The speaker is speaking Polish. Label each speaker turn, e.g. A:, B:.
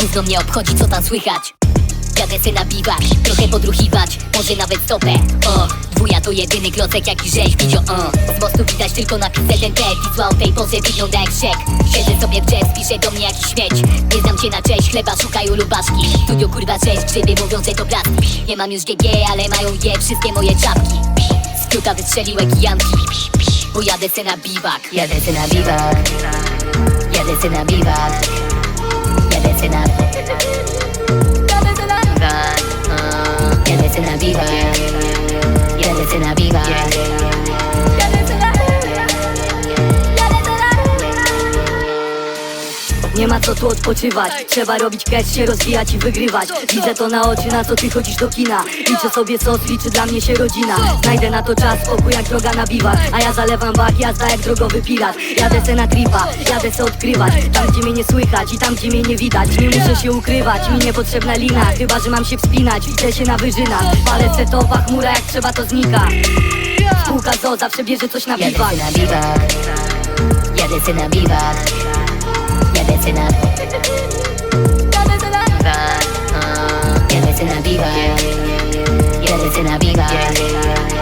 A: Gówno mnie obchodzi co tam słychać. Jadę se na biwak, trochę podruchiwać Może nawet stopę, o Dwuja to jedyny klocek jaki żeś widział, o. Z mostu widać tylko napis ZNT Wisła o tej porze wygląda jak rzek Siedzę sobie w jazz, pisze do mnie jakiś śmieć. Nie znam cię na cześć, chleba szukają lubaszki Studio kurwa cześć, grzyby mówią, że to plastik Nie mam już GG, ale mają je wszystkie moje czapki. Skróta wystrzelił ekijanki Bo jadę se na biwak. Jadę se na biwak. Jadę se na biwak se na
B: Nie ma co tu odpoczywać. Trzeba robić cash, się rozwijać i wygrywać. Widzę to na oczy, na co ty chodzisz do kina. Liczę sobie sos, liczy dla mnie się rodzina. Znajdę na to czas, spokój jak droga na biwak. A ja zalewam bak, jazda jak drogowy pirat. Jadę se na tripa, jadę se odkrywać. Tam gdzie mnie nie słychać i tam gdzie mnie nie widać. Nie muszę się ukrywać, mi niepotrzebna lina. Chyba, że mam się wspinać, widzę się na wyżynach Palę se topa, chmura jak trzeba to znika. Spółka zo zawsze bierze coś na
A: Jadę
B: biwak
A: se na biwak Jadę se na biwak Jadę se na biwak uh, Jadę se na biwak Jadę se na biwak